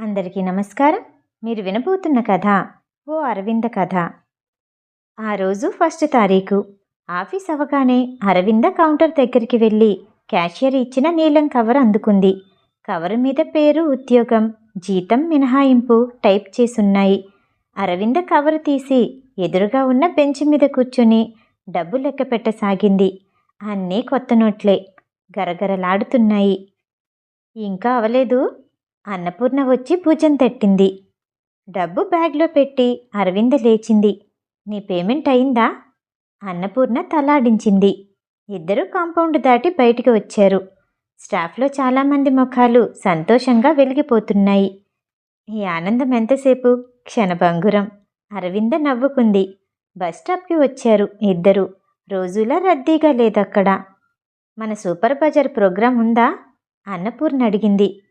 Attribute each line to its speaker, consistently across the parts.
Speaker 1: అందరికీ నమస్కారం. మీరు వినబోతున్న కథ ఓ అరవింద కథ. ఆ రోజు ఫస్ట్ తారీఖు. ఆఫీస్ అవగానే అరవింద కౌంటర్ దగ్గరికి వెళ్ళి క్యాషియర్ ఇచ్చిన నీలం కవర్ అందుకుంది. కవర్ మీద పేరు ఉద్యోగం జీతం మినహాయింపు టైప్ చేసున్నాయి. అరవింద కవర్ తీసి ఎదురుగా ఉన్న బెంచ్ మీద కూర్చుని డబ్బు లెక్క పెట్టసాగింది. అన్నీ కొత్త నోట్లే. గరగరలాడుతున్నాయి. ఇంకా అవలేదు. అన్నపూర్ణ వచ్చి భుజం తట్టింది. డబ్బు బ్యాగ్లో పెట్టి అరవింద లేచింది. నీ పేమెంట్ అయిందా? అన్నపూర్ణ తలాడించింది. ఇద్దరూ కాంపౌండ్ దాటి బయటికి వచ్చారు. స్టాఫ్లో చాలామంది ముఖాలు సంతోషంగా వెలిగిపోతున్నాయి. ఈ ఆనందం ఎంతసేపు? క్షణభంగురం. అరవింద నవ్వుకుంది. బస్ స్టాప్కి వచ్చారు ఇద్దరు. రోజులా రద్దీగా లేదక్కడ. మన సూపర్ బజార్ ప్రోగ్రాం ఉందా? అన్నపూర్ణ అడిగింది.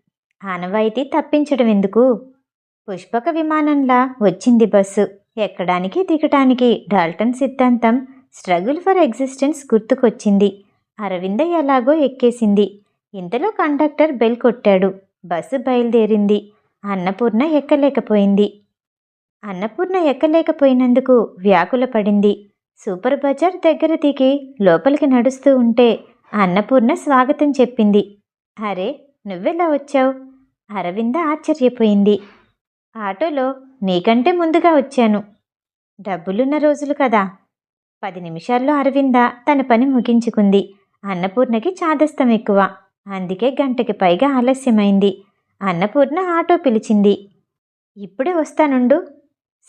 Speaker 1: ఆనవాయితీ తప్పించడం ఎందుకు? పుష్పక విమానంలా వచ్చింది బస్సు. ఎక్కడానికి దిగటానికి డాల్టన్ సిద్ధాంతం స్ట్రగుల్ ఫర్ ఎగ్జిస్టెన్స్ గుర్తుకొచ్చింది. అరవింద ఎలాగో ఎక్కేసింది. ఇంతలో కండక్టర్ బెల్ కొట్టాడు. బస్సు బయలుదేరింది. అన్నపూర్ణ ఎక్కలేకపోయింది. అన్నపూర్ణ ఎక్కలేకపోయినందుకు వ్యాకుల పడింది. సూపర్ బజార్ దగ్గర దిగి లోపలికి నడుస్తూ ఉంటే అన్నపూర్ణ స్వాగతం చెప్పింది. అరే నువ్వెలా వచ్చావు? అరవింద ఆశ్చర్యపోయింది. ఆటోలో నీకంటే ముందుగా వచ్చాను. డబ్బులున్న రోజులు కదా. పది నిమిషాల్లో అరవింద తన పని ముగించుకుంది. అన్నపూర్ణకి చాదస్తం ఎక్కువ. అందుకే గంటకి పైగా ఆలస్యమైంది. అన్నపూర్ణ ఆటో పిలిచింది. ఇప్పుడే వస్తానుండు.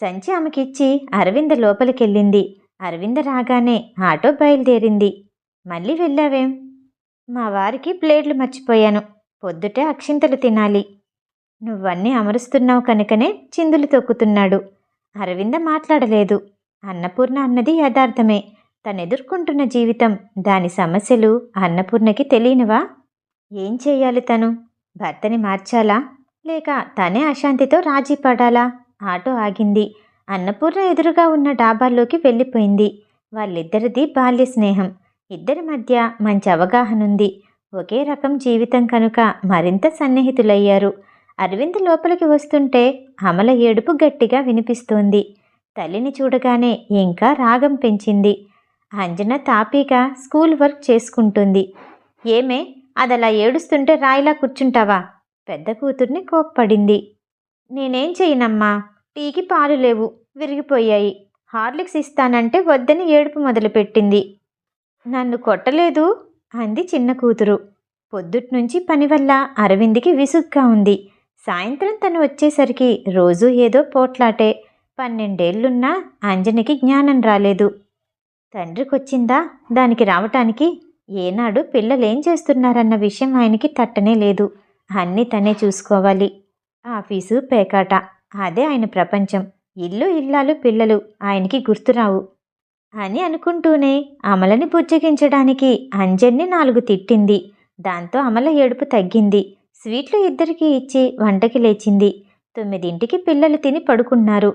Speaker 1: సంచి ఆమెకిచ్చి అరవింద లోపలికెళ్ళింది. అరవింద రాగానే ఆటో బయలుదేరింది. మళ్ళీ వెళ్ళావేం? మా వారికి ప్లేట్లు మర్చిపోయాను. పొద్దుటే అక్షింతలు తినాలి. నువ్వన్నీ అమరుస్తున్నావు కనుకనే చిందులు తొక్కుతున్నాడు. అరవింద మాట్లాడలేదు. అన్నపూర్ణ అన్నది యథార్థమే. తనెదుర్కొంటున్న జీవితం దాని సమస్యలు అన్నపూర్ణకి తెలియనివా? ఏం చేయాలి తను? భర్తని మార్చాలా? లేక తనే అశాంతితో రాజీ పడాలా? ఆటో ఆగింది. అన్నపూర్ణ ఎదురుగా ఉన్న డాబాల్లోకి వెళ్ళిపోయింది. వాళ్ళిద్దరిది బాల్య స్నేహం. ఇద్దరి మధ్య మంచి అవగాహన ఉంది ఒకే రకం జీవితం కనుక మరింత సన్నిహితులయ్యారు. అరవింద్ లోపలికి వస్తుంటే అమల ఏడుపు గట్టిగా వినిపిస్తోంది. తల్లిని చూడగానే ఇంకా రాగం పెంచింది. అంజన తాపీగా స్కూల్ వర్క్ చేసుకుంటుంది. ఏమే అదలా ఏడుస్తుంటే రాయిలా కూర్చుంటావా? పెద్ద కూతుర్ని కోప్పడింది. నేనేం చేయనమ్మా? టీకి పాలు లేవు. విరిగిపోయాయి. హార్లిక్స్ ఇస్తానంటే వద్దని ఏడుపు మొదలుపెట్టింది. నన్ను కొట్టలేదు? అంది చిన్న కూతురు. పొద్దుట్నుంచి పని వల్ల అరవింద్కి విసుగ్గా ఉంది. సాయంత్రం తను వచ్చేసరికి రోజూ ఏదో పోట్లాటే. పన్నెండేళ్ళున్నా అంజనికి జ్ఞానం రాలేదు. తండ్రికొచ్చిందా? దానికి రావటానికి ఏనాడు పిల్లలేం చేస్తున్నారన్న విషయం ఆయనకి తట్టనే లేదు. అన్నీ తనే చూసుకోవాలి. ఆఫీసు పేకాట. అదే ఆయన ప్రపంచం. ఇల్లు ఇల్లాలు పిల్లలు. ఆయనకి గుర్తురావు. అని అనుకుంటూనే అమలని బుజ్జగించడానికి అంజన్ని నాలుగు తిట్టింది. దాంతో అమల ఏడుపు తగ్గింది. స్వీట్లు ఇద్దరికి ఇచ్చి వంటకి లేచింది. తొమ్మిదింటికి పిల్లలు తిని పడుకున్నారు.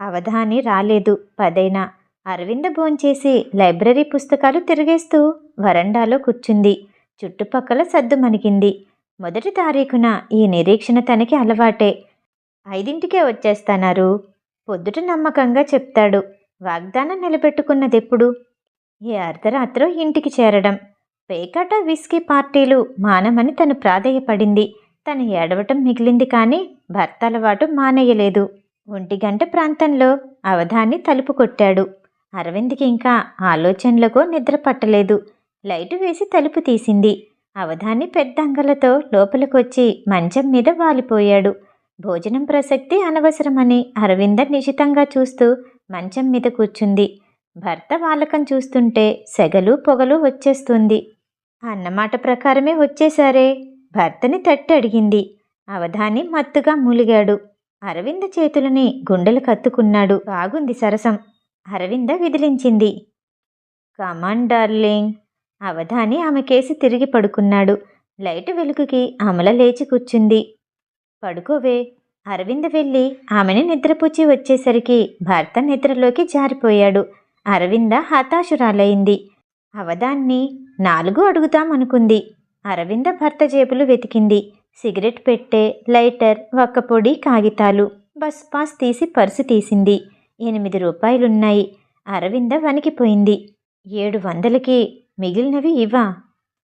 Speaker 1: అవధాని రాలేదు. పదైనా. అరవింద భోంచేసి లైబ్రరీ పుస్తకాలు తిరిగేస్తూ వరండాలో కూర్చుంది. చుట్టుపక్కల సద్దు మణికింది మొదటి తారీఖున ఈ నిరీక్షణ తనకి అలవాటే. ఐదింటికే వచ్చేస్తానారు. పొద్దుట నమ్మకంగా చెప్తాడు. వాగ్దానం నిలబెట్టుకున్నదెప్పుడు? ఏ అర్ధరాత్రో ఇంటికి చేరడం. పేకాట విస్కీ పార్టీలు మానమని తను ప్రాధేయపడింది. తను ఏడవటం మిగిలింది కానీ భర్త అలవాటు మానేయలేదు. ఒంటి గంట ప్రాంతంలో అవధాన్ని తలుపు కొట్టాడు. అరవింద్కి ఇంకా ఆలోచనలకో నిద్ర పట్టలేదు. లైటు వేసి తలుపు తీసింది. అవధాన్ని పెద్ద అంగలతో లోపలికొచ్చి మంచం మీద వాలిపోయాడు. భోజనం ప్రసక్తి అనవసరమని అరవింద నిశితంగా చూస్తూ మంచం మీద కూర్చుంది. భర్త వాలకం చూస్తుంటే సెగలు పొగలు వచ్చేస్తుంది. అన్నమాట ప్రకారమే వచ్చేశారే? భర్తని తట్టి అడిగింది. అవధాని మత్తుగా మూలిగాడు. అరవింద చేతులని గుండెలు కత్తుకున్నాడు. బాగుంది సరసం. Aravinda విదిలించింది. Come on darling. Avadhani ఆమె కేసి తిరిగి పడుకున్నాడు. లైటు వెలుగుకి అమల లేచి కూర్చుంది. పడుకోవే. అరవింద్ వెళ్ళి ఆమెని నిద్రపుచ్చి వచ్చేసరికి భర్త నిద్రలోకి జారిపోయాడు. అరవింద హతాశురాలైంది. అవదాన్ని నాలుగు అడుగుతామనుకుంది అరవింద భర్త జేబులు వెతికింది. సిగరెట్ పెట్టే లైటర్ ఒక్కపొడి కాగితాలు బస్ పాస్ తీసి పర్సు తీసింది. ఎనిమిది రూపాయలున్నాయి. అరవింద వణికిపోయింది. ఏడు వందలకి మిగిలినవి ఇవ్వా?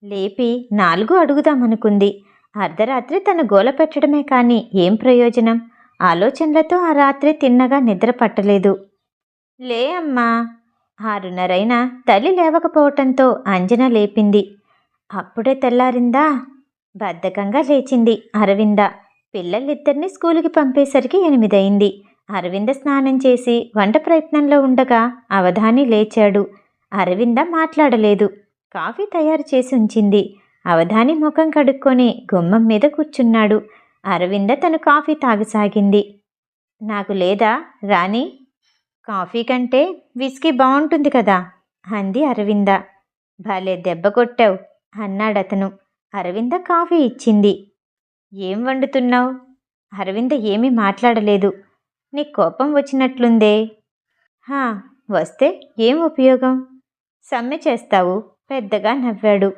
Speaker 1: లేపి నాలుగు అడుగుదామనుకుంది అర్ధరాత్రి తన గోల పెట్టడమే కానీ ఏం ప్రయోజనం? ఆలోచనలతో ఆ రాత్రి తిన్నగా నిద్ర పట్టలేదు. లే అమ్మా! ఆరున్నరైనా తల్లి లేవకపోవటంతో అంజన లేపింది. అప్పుడే తెల్లారిందా? బద్ధకంగా లేచింది అరవింద. పిల్లలిద్దరిని స్కూలుకి పంపేసరికి ఎనిమిదయింది. అరవింద స్నానం చేసి వంట ప్రయత్నంలో ఉండగా అవధాని లేచాడు. అరవింద మాట్లాడలేదు. కాఫీ తయారు చేసి ఉంచింది. అవధాని ముఖం కడుక్కొని గుమ్మం మీద కూర్చున్నాడు. అరవింద తను కాఫీ తాగసాగింది. నాకు లేదా రాణి? కాఫీ కంటే విస్కీ బాగుంటుంది కదా అంది అరవింద. భలే దెబ్బ కొట్టావు అన్నాడతను అరవింద కాఫీ ఇచ్చింది. ఏం వండుతున్నావు? అరవింద ఏమీ మాట్లాడలేదు. నీ కోపం వచ్చినట్లుందే. హా వస్తే ఏం ఉపయోగం? సమ్మె చేస్తావు పెద్దగా నవ్వాడు.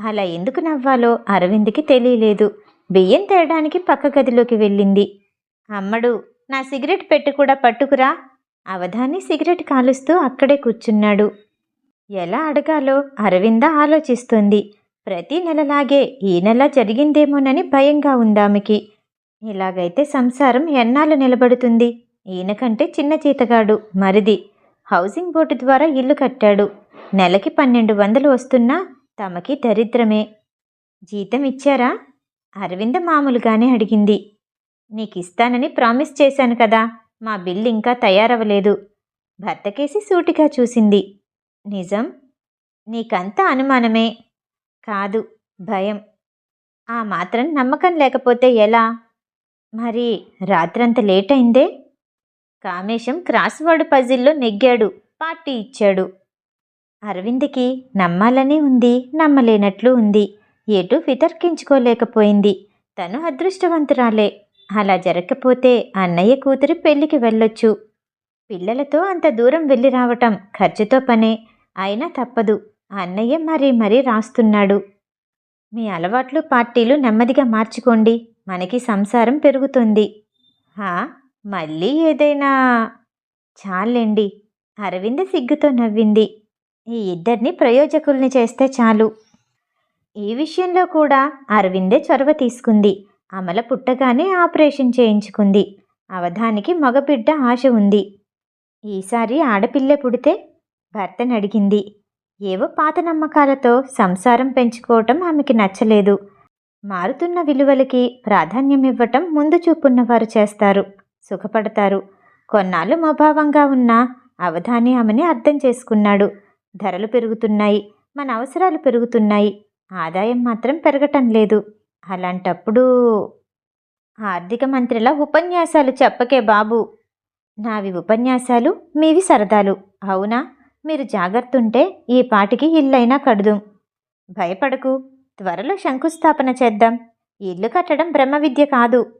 Speaker 1: అలా ఎందుకు నవ్వాలో అరవింద్కి తెలియలేదు. బియ్యం తేడానికి పక్క గదిలోకి వెళ్ళింది. అమ్మడు నా సిగరెట్ పెట్టి కూడా పట్టుకురా. అవధాని సిగరెట్ కాలుస్తూ అక్కడే కూర్చున్నాడు. ఎలా అడగాలో అరవింద ఆలోచిస్తోంది. ప్రతి నెలలాగే ఈ నెల జరిగిందేమోనని భయంగా ఉందామెకి. ఇలాగైతే సంసారం ఎన్నాళ్ళు నిలబడుతుంది? ఈయన కంటే చిన్న జీతగాడు మరిది. హౌసింగ్ బోర్డు ద్వారా ఇల్లు కట్టాడు. నెలకి పన్నెండు వందలు వస్తున్నా తమకి దరిద్రమే. జీతం ఇచ్చారా? అరవింద మామూలుగానే అడిగింది. నీకు ఇస్తానని ప్రామిస్ చేశాను కదా మా బిల్ ఇంకా తయారవ్వలేదు. భర్తకేసి సూటిగా చూసింది. నిజం? నీకంతా అనుమానమే. కాదు భయం. ఆ మాత్రం నమ్మకం లేకపోతే ఎలా? మరి రాత్రంత లేట్ అయిందే కామేశం క్రాస్ వర్డ్ పజిల్లో నెగ్గాడు పార్టీ ఇచ్చాడు. అరవింద్కి నమ్మాలని ఉంది నమ్మలేనట్లు ఉంది. ఎటు వితర్కించుకోలేకపోయింది. తను అదృష్టవంతురాలే. అలా జరగకపోతే అన్నయ్య కూతురి పెళ్ళికి వెళ్ళొచ్చు. పిల్లలతో అంత దూరం వెళ్ళి రావటం ఖర్చుతో పనే. అయినా తప్పదు. అన్నయ్య మరీ మరీ రాస్తున్నాడు. మీ అలవాట్లు పార్టీలు నెమ్మదిగా మార్చుకోండి. మనకి సంసారం పెరుగుతుంది. హా? మళ్ళీ ఏదైనా? చాలండి. అరవింద సిగ్గుతో నవ్వింది. ఈ ఇద్దరిని ప్రయోజకుల్ని చేస్తే చాలు. ఈ విషయంలో కూడా అరవిందే చొరవ తీసుకుంది. అమల పుట్టగానే ఆపరేషన్ చేయించుకుంది. అవధానికి మగబిడ్డ ఆశ ఉంది. ఈసారి ఆడపిల్లే పుడితే భర్తను అడిగింది. ఏవో పాత నమ్మకాలతో సంసారం పెంచుకోవటం ఆమెకి నచ్చలేదు. మారుతున్న విలువలకి ప్రాధాన్యం ఇవ్వటం ముందు చూపున్న వారు చేస్తారు. సుఖపడతారు. కొన్నాళ్ళు మోభావంగా ఉన్న అవధాని ఆమెని అర్థం చేసుకున్నాడు. ధరలు పెరుగుతున్నాయి మన అవసరాలు పెరుగుతున్నాయి ఆదాయం మాత్రం పెరగటం లేదు. అలాంటప్పుడు ఆర్థిక మంత్రిలా ఉపన్యాసాలు చెప్పకే బాబు. నావి ఉపన్యాసాలు మీవి సరదాలు. అవునా? మీరు జాగ్రత్త ఉంటే ఈ పాటికి ఇల్లైనా కడుదుం. భయపడకు. త్వరలో శంకుస్థాపన చేద్దాం. ఇల్లు కట్టడం బ్రహ్మ విద్య కాదు.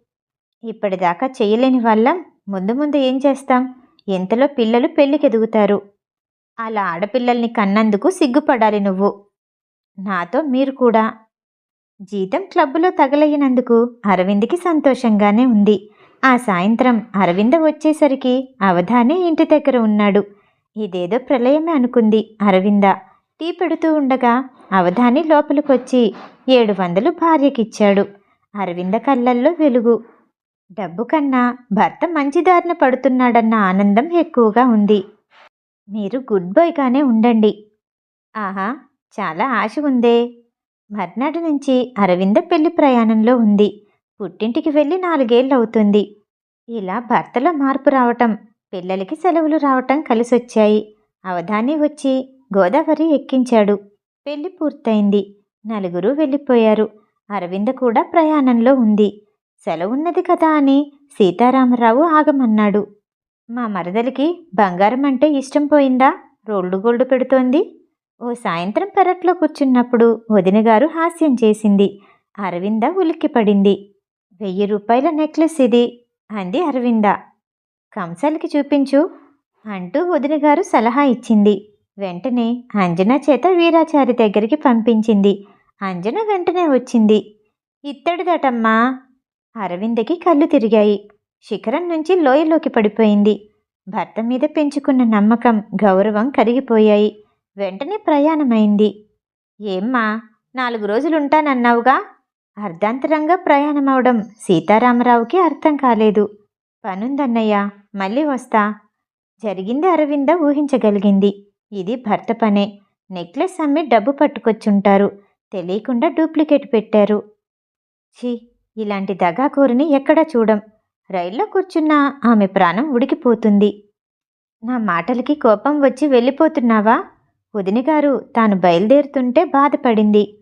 Speaker 1: ఇప్పటిదాకా చేయలేని వాళ్ళం. ముందు ముందు ఏం చేస్తాం? ఎంతలో పిల్లలు పెళ్ళికెదుగుతారు. అలా ఆడపిల్లల్ని కన్నందుకు సిగ్గుపడాలి నువ్వు. నాతో మీరు కూడా. జీతం క్లబ్బులో తగలయ్యినందుకు అరవింద్కి సంతోషంగానే ఉంది. ఆ సాయంత్రం అరవింద వచ్చేసరికి అవధానే ఇంటి దగ్గర ఉన్నాడు. ఇదేదో ప్రళయమే అనుకుంది అరవింద. టీ పెడుతూ ఉండగా అవధాని లోపలికొచ్చి ఏడు వందలు భార్యకిచ్చాడు. అరవింద కళ్ళల్లో వెలుగు. డబ్బు కన్నా భర్త మంచి దారిన పడుతున్నాడన్న ఆనందం ఎక్కువగా ఉంది. మీరు గుడ్ బాయ్గానే ఉండండి. ఆహా చాలా ఆశ ఉందే. మర్నాటి నుంచి అరవింద పెళ్ళి ప్రయాణంలో ఉంది. పుట్టింటికి వెళ్ళి నాలుగేళ్ళు అవుతుంది ఇలా భర్తలో మార్పు రావటం పిల్లలకి సెలవులు రావటం కలిసొచ్చాయి. అవధాని వచ్చి గోదావరి ఎక్కించాడు. పెళ్ళి పూర్తయింది. నలుగురు వెళ్ళిపోయారు. అరవింద కూడా ప్రయాణంలో ఉంది. సెలవున్నది కదా అని సీతారామరావు ఆగమన్నాడు. మా మరదలికి బంగారం అంటే ఇష్టం పోయిందా? రోల్డు గోల్డ్ పెడుతోంది. ఓ సాయంత్రం పెరట్లో కూర్చున్నప్పుడు వదినగారు హాస్యం చేసింది. అరవింద ఉలిక్కిపడింది వెయ్యి రూపాయల నెక్లెస్ ఇది అంది అరవింద. కంసాలకి చూపించు అంటూ వదినగారు సలహా ఇచ్చింది. వెంటనే అంజన చేత వీరాచారి దగ్గరికి పంపించింది. అంజన వెంటనే వచ్చింది. ఇత్తడిదటమ్మా! అరవిందకి కళ్ళు తిరిగాయి. శిఖరం నుంచి లోయలోకి పడిపోయింది. భర్త మీద పెంచుకున్న నమ్మకం గౌరవం కరిగిపోయాయి. వెంటనే ప్రయాణమైంది. ఏమ్మా నాలుగు రోజులుంటానన్నావుగా? అర్ధాంతరంగా ప్రయాణమవడం సీతారామరావుకి అర్థం కాలేదు. పనుందన్నయ్య మళ్ళీ వస్తా. జరిగింది అరవింద ఊహించగలిగింది. ఇది భర్త పనే. నెక్లెస్ అమ్మి డబ్బు పట్టుకొచ్చుంటారు. తెలియకుండా డూప్లికేట్ పెట్టారు. ఛీ ఇలాంటి దగాకోరిని ఎక్కడా చూడం. రైల్లో కూర్చున్న ఆమె ప్రాణం ఉడికిపోతుంది. నా మాటలకి కోపం వచ్చి వెళ్ళిపోతున్నావా? వదినగారు తాను బయలుదేరుతుంటే బాధపడింది.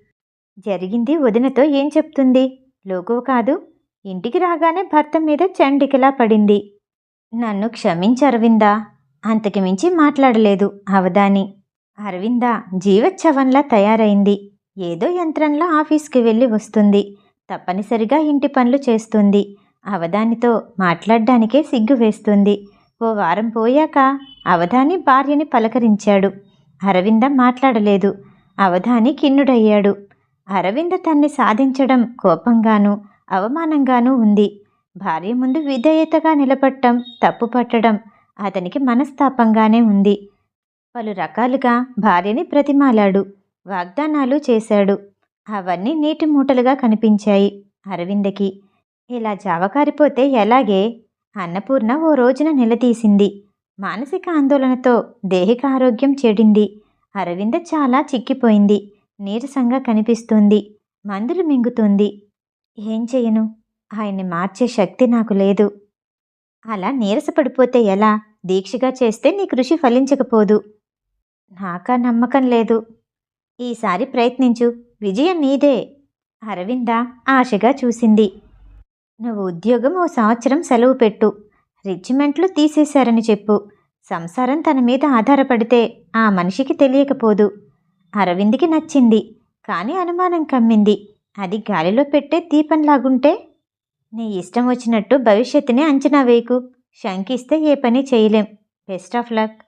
Speaker 1: జరిగింది వదినతో ఏం చెప్తుంది? లోగో కాదు. ఇంటికి రాగానే భర్త మీద చండికలా పడింది. నన్ను క్షమించి అరవిందా? అంతకి మించి మాట్లాడలేదు అవధాని. అరవింద జీవచ్ఛవంలా తయారైంది. ఏదో యంత్రంలో ఆఫీస్కి వెళ్ళి వస్తుంది. తప్పనిసరిగా ఇంటి పనులు చేస్తుంది. అవధానితో మాట్లాడ్డానికే సిగ్గు వేస్తుంది. ఓ వారం పోయాక అవధాని భార్యని పలకరించాడు. అరవింద మాట్లాడలేదు. అవధాని కిన్నుడయ్యాడు అరవింద తన్ని సాధించడం కోపంగాను అవమానంగానూ ఉంది. భార్య ముందు విధేయతగా నిలబట్టం తప్పు పట్టడం అతనికి మనస్తాపంగానే ఉంది. పలు రకాలుగా భార్యని ప్రతిమాలాడు వాగ్దానాలు చేశాడు. అవన్నీ నీటి మూటలుగా కనిపించాయి అరవిందకి. ఇలా జావకారిపోతే ఎలాగే? అన్నపూర్ణ ఓ రోజున నిలదీసింది. మానసిక ఆందోళనతో దేహిక ఆరోగ్యం చెడింది. అరవింద చాలా చిక్కిపోయింది. నీరసంగా కనిపిస్తుంది. మందులు మింగుతుంది. ఏం చెయ్యను ఆయన్ని మార్చే శక్తి నాకు లేదు. అలా నీరసపడిపోతే ఎలా? దీక్షగా చేస్తే నీ కృషి ఫలించకపోదు. నాకా నమ్మకం లేదు. ఈసారి ప్రయత్నించు. విజయం నీదే. అరవింద ఆశగా చూసింది. నువ్వు ఉద్యోగం ఓ సంవత్సరం సెలవు పెట్టు. రెజిమెంట్లు తీసేశారని చెప్పు. సంసారం తన మీద ఆధారపడితే ఆ మనిషికి తెలియకపోదు. అరవింద్కి నచ్చింది. కానీ అనుమానం కమ్మింది. అది గాలిలో పెట్టే దీపంలాగుంటే? నీ ఇష్టం వచ్చినట్టు భవిష్యత్తుని అంచనా వేయకు. శంకిస్తే ఏ పని చేయలేం. Best of luck.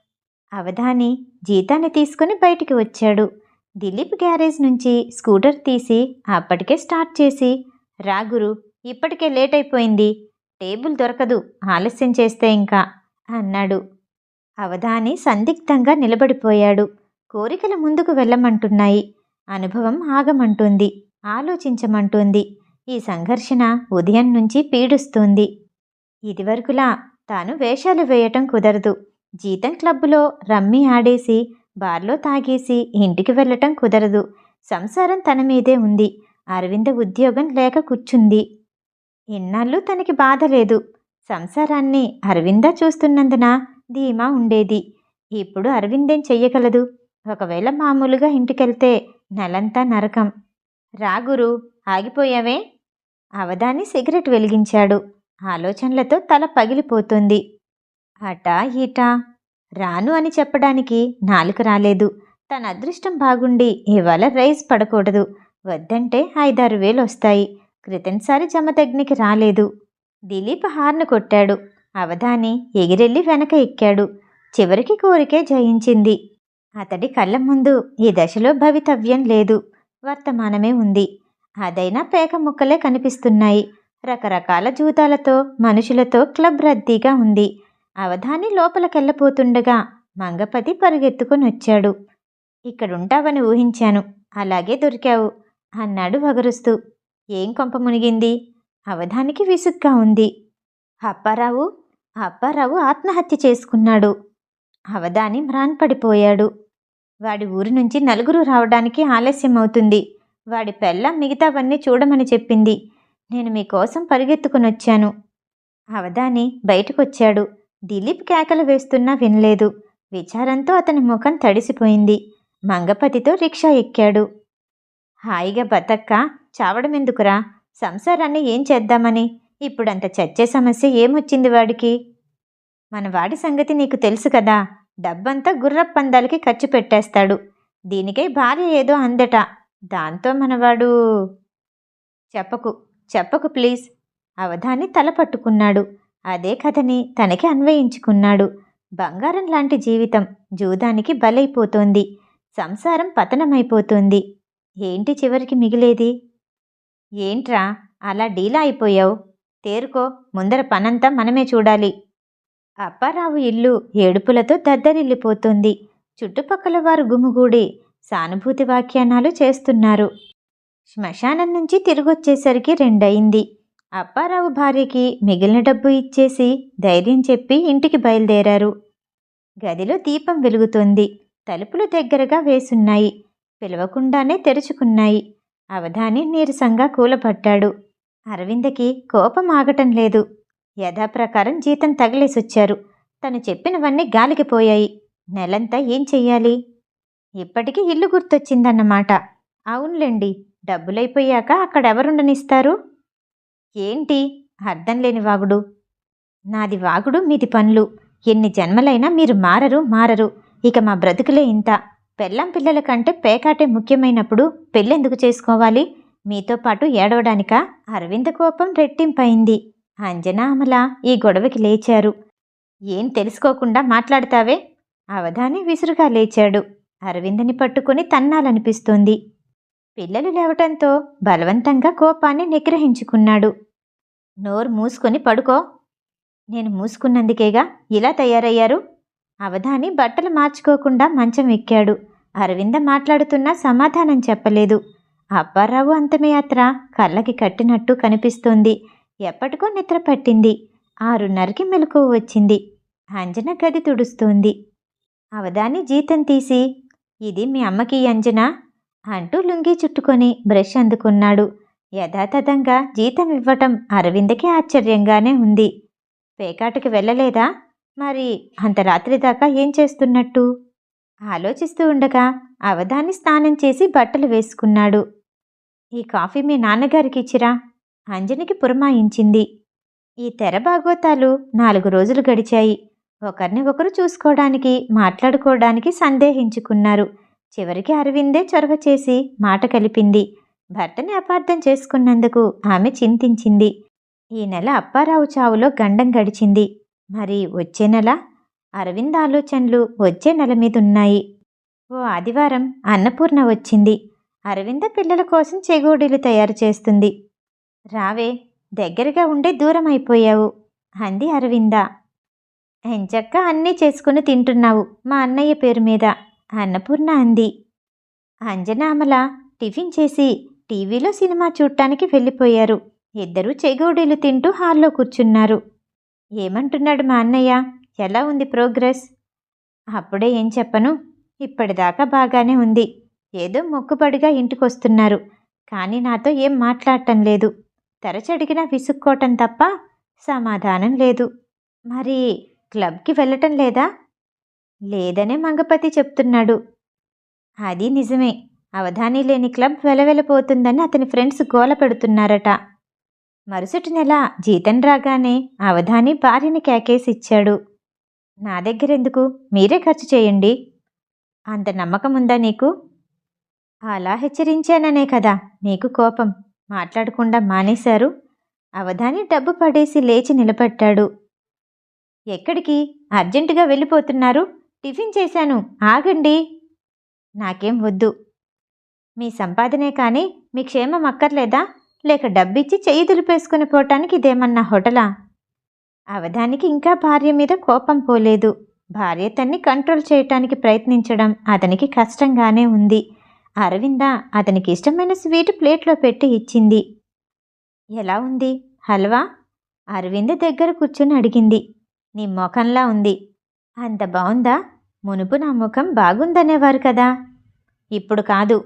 Speaker 1: అవధాని జీతాన్ని తీసుకుని బయటికి వచ్చాడు. దిలీప్ గ్యారేజ్ నుంచి స్కూటర్ తీసి అప్పటికే స్టార్ట్ చేసి రాగురు ఇప్పటికే లేట్ అయిపోయింది టేబుల్ దొరకదు. ఆలస్యం చేస్తే ఇంకా అన్నాడు. అవధాని సందిగ్ధంగా నిలబడిపోయాడు. కోరికలు ముందుకు వెళ్ళమంటున్నాయి. అనుభవం ఆగమంటుంది. ఆలోచించమంటుంది. ఈ సంఘర్షణ ఉదయం నుంచి పీడుస్తుంది. ఇదివరకులా తాను వేషాలు వేయటం కుదరదు. జీతం క్లబ్బులో రమ్మి ఆడేసి బార్లో తాగేసి ఇంటికి వెళ్ళటం కుదరదు. సంసారం తన మీదే ఉంది. అరవింద ఉద్యోగం లేక కూర్చుంది. ఇన్నాళ్ళు తనకి బాధ లేదు. సంసారాన్ని అరవింద చూస్తున్నందున ధీమా ఉండేది. ఇప్పుడు అరవిందేం చెయ్యగలదు? ఒకవేళ మామూలుగా ఇంటికెళ్తే నెలంతా నరకం. రాగురు ఆగిపోయావే? అవధాని సిగరెట్ వెలిగించాడు. ఆలోచనలతో తల పగిలిపోతుంది. అటా ఈటా రాను అని చెప్పడానికి నాలుక రాలేదు. తన అదృష్టం బాగుండి ఇవాళ రైస్ పడకూడదు. వద్దంటే ఐదారు వేలు వస్తాయి క్రితంసారి జమదగ్నికి రాలేదు. దిలీప్ హార్న్ కొట్టాడు. అవధాని ఎగిరెళ్ళి వెనక ఎక్కాడు. చివరికి కోరికే జయించింది. అతడి కళ్ళ ముందు ఈ దశలో భవితవ్యం లేదు. వర్తమానమే ఉంది. అదైనా పేక ముక్కలే కనిపిస్తున్నాయి. రకరకాల జూతాలతో మనుషులతో క్లబ్ రద్దీగా ఉంది. అవధాని లోపలికెళ్ళపోతుండగా మంగపతి పరుగెత్తుకొని వచ్చాడు ఇక్కడుంటావని ఊహించాను. అలాగే దొరికావు అన్నాడు వగరుస్తూ. ఏం కొంప మునిగింది? అవధానికి విసుగ్గా ఉంది. అప్పారావు అప్పారావు ఆత్మహత్య చేసుకున్నాడు. అవధాని మ్రాన్పడిపోయాడు వాడి ఊరి నుంచి నలుగురు రావడానికి ఆలస్యం అవుతుంది. వాడి పెళ్ళ మిగతావన్నీ చూడమని చెప్పింది. నేను మీకోసం పరిగెత్తుకుని వచ్చాను. అవధాని బయటకొచ్చాడు. దిలీప్ కేకలు వేస్తున్నా వినలేదు. విచారంతో అతని ముఖం తడిసిపోయింది. మంగపతితో రిక్షా ఎక్కాడు. హాయిగా బతక్క? చావడం ఎందుకురా సంసారాన్ని ఏం చేద్దామని? ఇప్పుడంత చచ్చే సమస్య ఏమొచ్చింది వాడికి? మన వాడి సంగతి నీకు తెలుసు కదా. డబ్బంతా గుర్రప్ పందాలకి ఖర్చు పెట్టేస్తాడు. దీనికై భార్య ఏదో అందట. దాంతో మనవాడు చెప్పకు చెప్పకు ప్లీజ్. అవధాని తల పట్టుకున్నాడు. అదే కథని తనకి అన్వయించుకున్నాడు. బంగారం లాంటి జీవితం జూదానికి బలైపోతోంది. సంసారం పతనమైపోతుంది. ఏంటి చివరికి మిగిలేది? ఏంట్రా? అలా డీలా అయిపోయావు. తేరుకో ముందర పనంతా మనమే చూడాలి. అప్పారావు ఇల్లు ఏడుపులతో దద్దరిల్లిపోతుంది. చుట్టుపక్కల వారు గుమిగూడి సానుభూతి వ్యాఖ్యానాలు చేస్తున్నారు. శ్మశానం నుంచి తిరిగొచ్చేసరికి రెండయింది. అప్పారావు భార్యకి మిగిలిన డబ్బు ఇచ్చేసి ధైర్యం చెప్పి ఇంటికి బయలుదేరారు. గదిలో దీపం వెలుగుతుంది. తలుపులు దగ్గరగా వేసున్నాయి. పిలవకుండానే తెరుచుకున్నాయి. అవధాని నీరసంగా కూలపట్టాడు అరవిందకి కోపం ఆగటం లేదు. యథాప్రకారం జీతం తగిలేసొచ్చారు. తను చెప్పినవన్నీ గాలికి పోయాయి. నెలంతా ఏం చెయ్యాలి? ఇప్పటికీ ఇల్లు గుర్తొచ్చిందన్నమాట. అవునులేండి డబ్బులైపోయాక అక్కడెవరుండనిస్తారు? ఏంటి? అర్థం లేని వాగుడు. నాది వాగుడు మీది పనులు. ఎన్ని జన్మలైనా మీరు మారరు మారరు. ఇక మా బ్రతుకులే ఇంత. పెళ్ళం పిల్లల కంటే పేకాటే ముఖ్యమైనప్పుడు పెళ్ళెందుకు చేసుకోవాలి? మీతో పాటు ఏడవడానిక? అరవింద కోపం రెట్టింపైంది. అంజనా అమల ఈ గొడవకి లేచారు. ఏం తెలుసుకోకుండా మాట్లాడతావే? అవధాని విసురుగా లేచాడు. అరవిందని పట్టుకుని తన్నాలనిపిస్తోంది. పిల్లలు లేవటంతో బలవంతంగా కోపాన్ని నిగ్రహించుకున్నాడు. నోరు మూసుకొని పడుకో. నేను మూసుకున్నందుకేగా ఇలా తయారయ్యారు? అవధాని బట్టలు మార్చుకోకుండా మంచం ఎక్కాడు అరవింద మాట్లాడుతున్నా సమాధానం చెప్పలేదు. అప్పారావు అంతమయాత్ర కళ్ళకి కట్టినట్టు కనిపిస్తోంది. ఎప్పటికో నిద్ర పట్టింది. ఆరున్నరకి మెలకువ వచ్చింది. అంజన గది తుడుస్తోంది. అవదాని జీతం తీసి ఇది మీ అమ్మకి అంజన అంటూ లుంగీ చుట్టుకొని బ్రష్ అందుకున్నాడు. యథాతథంగా జీతం ఇవ్వటం అరవిందకి ఆశ్చర్యంగానే ఉంది. పేకాటకి వెళ్ళలేదా? మరి అంత రాత్రి దాకా ఏం చేస్తున్నట్టు? ఆలోచిస్తూ ఉండగా అవధాని స్నానం చేసి బట్టలు వేసుకున్నాడు. ఈ కాఫీ మీ నాన్నగారికి ఇచ్చిరా? అంజనికి పురమాయించింది ఈ తెర భాగవతాలు నాలుగు రోజులు గడిచాయి. ఒకరిని ఒకరు చూసుకోవడానికి మాట్లాడుకోవడానికి సందేహించుకున్నారు. చివరికి అరవిందే చొరవ చేసి మాట కలిపింది. భర్తని అపార్థం చేసుకున్నందుకు ఆమె చింతించింది. ఈ నెల అప్పారావు చావులో గండం గడిచింది. మరి వచ్చే నెల? అరవింద్ ఆలోచనలు వచ్చే నెల మీద ఉన్నాయి ఓ ఆదివారం అన్నపూర్ణ వచ్చింది. అరవింద పిల్లల కోసం చెగోడీలు తయారు చేస్తుంది. రావే దగ్గరగా ఉండే దూరం అయిపోయావు అంది అరవింద. ఎంచక్క అన్నీ చేసుకుని తింటున్నావు మా అన్నయ్య పేరు మీద అన్నపూర్ణ అంది. అంజనామల టిఫిన్ చేసి టీవీలో సినిమా చూడటానికి వెళ్ళిపోయారు. ఇద్దరూ చెగోడీలు తింటూ హాల్లో కూర్చున్నారు. ఏమంటున్నాడు మా అన్నయ్య? ఎలా ఉంది ప్రోగ్రెస్? అప్పుడే ఏం చెప్పను. ఇప్పటిదాకా బాగానే ఉంది. ఏదో మొక్కుబడిగా ఇంటికొస్తున్నారు. కానీ నాతో ఏం మాట్లాడటం లేదు. తెరచడిగినా విసుక్కోవటం తప్ప సమాధానం లేదు. మరి క్లబ్కి వెళ్ళటం లేదా? లేదనే మంగపతి చెప్తున్నాడు. అది నిజమే. అవధాని లేని క్లబ్ వెలవెలపోతుందని అతని ఫ్రెండ్స్ గోల పెడుతున్నారట. మరుసటి నెల జీతం రాగానే అవధాని భార్యని కేకేసిచ్చాడు. నా దగ్గరెందుకు? మీరే ఖర్చు చేయండి. అంత నమ్మకం ఉందా నీకు? అలా హెచ్చరించాననే కదా. నీకు కోపం. మాట్లాడకుండా మానేశారు. అవధాని డబ్బు పడేసి లేచి నిలబడ్డాడు. ఎక్కడికి? అర్జెంటుగా వెళ్ళిపోతున్నారు. టిఫిన్ చేశాను. ఆగండి. నాకేం వద్దు. మీ సంపాదనే కానీ మీ క్షేమం అక్కర్లేదా? లేక డబ్బిచ్చి చెయ్యి దులిపేసుకుని పోవటానికి ఇదేమన్నా హోటలా? అవధానికి ఇంకా భార్య మీద కోపం పోలేదు. భార్య తన్ని కంట్రోల్ చేయటానికి ప్రయత్నించడం అతనికి కష్టంగానే ఉంది. అరవింద అతనికి ఇష్టమైన స్వీట్ ప్లేట్లో పెట్టి ఇచ్చింది. ఎలా ఉంది? హల్వా? అరవింద దగ్గర కూర్చొని అడిగింది. నీ ముఖంలా ఉంది. అంత బాగుందా? మునుపు నా ముఖం బాగుందనేవారు కదా. ఇప్పుడు కాదు.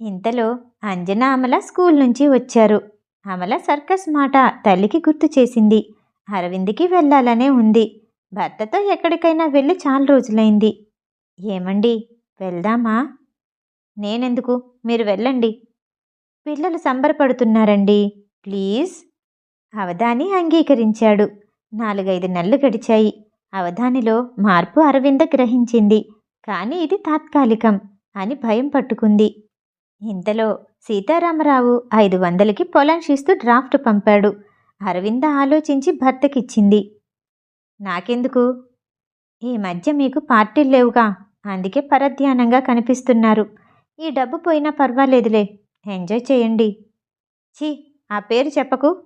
Speaker 1: ఇంతలో అంజన అమల స్కూల్ నుంచి వచ్చారు. అమల సర్కస్ మాట తల్లికి గుర్తు చేసింది. అరవింద్కి వెళ్ళాలనే ఉంది. భర్తతో ఎక్కడికైనా వెళ్ళి చాలా రోజులైంది. ఏమండి వెళ్దామా? నేనెందుకు? మీరు వెళ్ళండి. పిల్లలు సంబరపడుతున్నారండి. ప్లీజ్. అవధాని అంగీకరించాడు. నాలుగైదు నెలలు గడిచాయి. అవధానిలో మార్పు అరవింద గ్రహించింది. కానీ ఇది తాత్కాలికం అని భయం పట్టుకుంది. ఇంతలో సీతారామరావు ఐదు వందలకి పొలం డ్రాఫ్ట్ పంపాడు. అరవింద ఆలోచించి భర్తకిచ్చింది. నాకెందుకు? ఈ మధ్య మీకు పార్టీలు లేవుగా అందుకే పరధ్యానంగా కనిపిస్తున్నారు. ఈ డబ్బు పోయినా పర్వాలేదులే ఎంజాయ్ చేయండి. ఛీ ఆ పేరు చెప్పకు.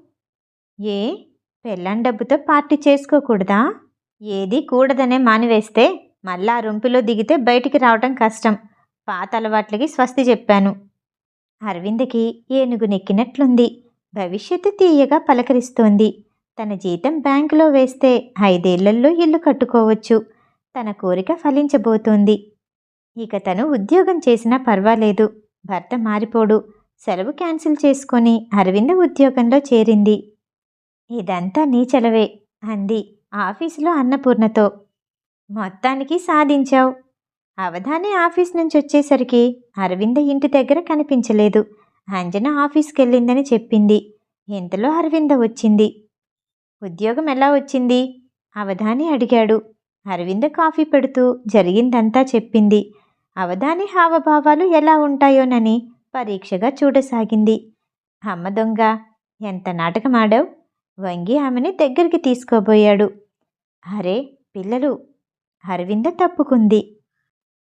Speaker 1: ఏ? పెళ్ళాం డబ్బుతో పార్టీ చేసుకోకూడదా? ఏది కూడదనే మానివేస్తే మళ్ళా రొంపిలో దిగితే బయటికి రావటం కష్టం. పాత అలవాట్లకి స్వస్తి చెప్పాను. అరవిందకి ఏనుగు నెక్కినట్లుంది. భవిష్యత్తు తీయగా పలకరిస్తోంది. తన జీతం బ్యాంకులో వేస్తే ఐదేళ్ళలో ఇల్లు కట్టుకోవచ్చు. తన కోరిక ఫలించబోతోంది. ఇక తను ఉద్యోగం చేసినా పర్వాలేదు. భర్త మారిపోడు. సెలవు క్యాన్సిల్ చేసుకొని అరవింద ఉద్యోగంలో చేరింది. ఇదంతా నీ చలవే అంది ఆఫీసులో అన్నపూర్ణతో. మొత్తానికి సాధించావు. అవధాని ఆఫీస్ నుంచి వచ్చేసరికి అరవింద ఇంటి దగ్గర కనిపించలేదు. అంజన ఆఫీస్కి వెళ్ళిందని చెప్పింది. ఇంతలో అరవింద వచ్చింది. ఉద్యోగం ఎలా వచ్చింది? అవధాని అడిగాడు. అరవింద కాఫీ పెడుతూ జరిగిందంతా చెప్పింది. అవధాని హావభావాలు ఎలా ఉంటాయోనని పరీక్షగా చూడసాగింది. అమ్మ దొంగ ఎంత నాటకమాడావు? వంగి ఆమెని దగ్గరికి తీసుకోబోయాడు. అరే పిల్లలు. అరవింద తప్పుకుంది.